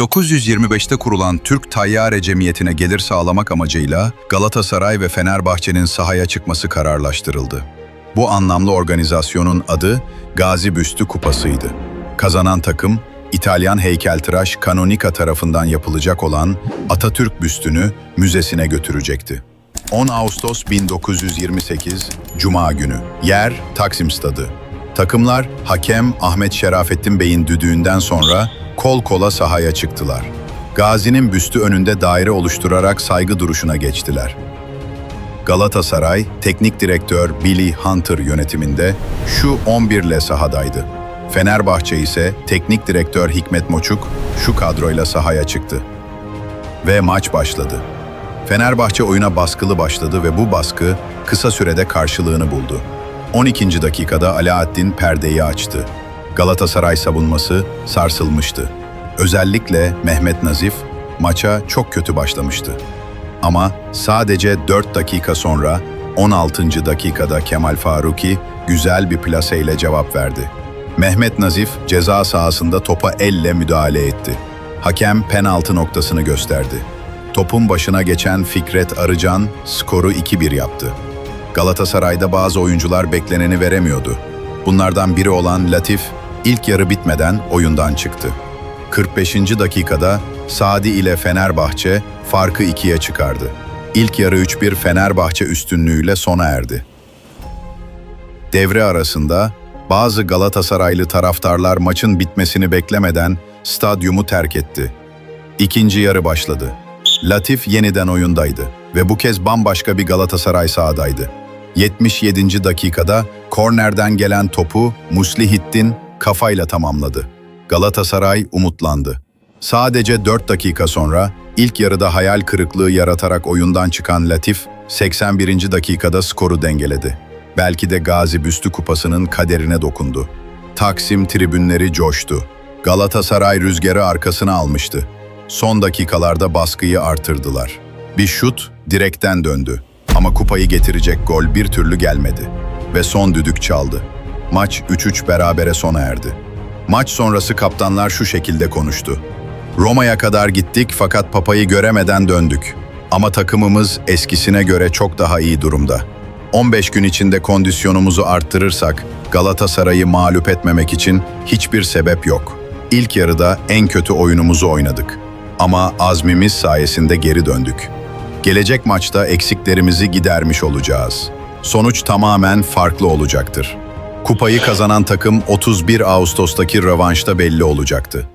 1925'te kurulan Türk Tayyare Cemiyeti'ne gelir sağlamak amacıyla Galatasaray ve Fenerbahçe'nin sahaya çıkması kararlaştırıldı. Bu anlamlı organizasyonun adı Gazi Büstü Kupası'ydı. Kazanan takım, İtalyan heykeltıraş Canonica tarafından yapılacak olan Atatürk büstünü müzesine götürecekti. 10 Ağustos 1928 Cuma günü. Yer Taksim Stadı. Takımlar hakem Ahmet Şerafettin Bey'in düdüğünden sonra kol kola sahaya çıktılar. Gazi'nin büstü önünde daire oluşturarak saygı duruşuna geçtiler. Galatasaray, teknik direktör Billy Hunter yönetiminde şu 11 ile sahadaydı. Fenerbahçe ise teknik direktör Hikmet Moçuk şu kadroyla sahaya çıktı. Ve maç başladı. Fenerbahçe oyuna baskılı başladı ve bu baskı kısa sürede karşılığını buldu. 12. dakikada Alaaddin perdeyi açtı. Galatasaray savunması sarsılmıştı. Özellikle Mehmet Nazif maça çok kötü başlamıştı. Ama sadece 4 dakika sonra 16. dakikada Kemal Faruki güzel bir plaseyle cevap verdi. Mehmet Nazif ceza sahasında topa elle müdahale etti. Hakem penaltı noktasını gösterdi. Topun başına geçen Fikret Arıcan skoru 2-1 yaptı. Galatasaray'da bazı oyuncular bekleneni veremiyordu. Bunlardan biri olan Latif ilk yarı bitmeden oyundan çıktı. 45. dakikada Sadi ile Fenerbahçe farkı ikiye çıkardı. İlk yarı 3-1 Fenerbahçe üstünlüğüyle sona erdi. Devre arasında bazı Galatasaraylı taraftarlar maçın bitmesini beklemeden stadyumu terk etti. İkinci yarı başladı. Latif yeniden oyundaydı ve bu kez bambaşka bir Galatasaray sahadaydı. 77. dakikada kornerden gelen topu Muslihittin kafayla tamamladı. Galatasaray umutlandı. Sadece 4 dakika sonra ilk yarıda hayal kırıklığı yaratarak oyundan çıkan Latif 81. dakikada skoru dengeledi. Belki de Gazi Büstü Kupası'nın kaderine dokundu. Taksim tribünleri coştu. Galatasaray rüzgarı arkasına almıştı. Son dakikalarda baskıyı artırdılar. Bir şut direkten döndü. Ama kupayı getirecek gol bir türlü gelmedi. Ve son düdük çaldı. Maç 3-3 berabere sona erdi. Maç sonrası kaptanlar şu şekilde konuştu. Roma'ya kadar gittik fakat papayı göremeden döndük. Ama takımımız eskisine göre çok daha iyi durumda. 15 gün içinde kondisyonumuzu arttırırsak Galatasaray'ı mağlup etmemek için hiçbir sebep yok. İlk yarıda en kötü oyunumuzu oynadık. Ama azmimiz sayesinde geri döndük. Gelecek maçta eksiklerimizi gidermiş olacağız. Sonuç tamamen farklı olacaktır. Kupayı kazanan takım 31 Ağustos'taki rövanşta belli olacaktı.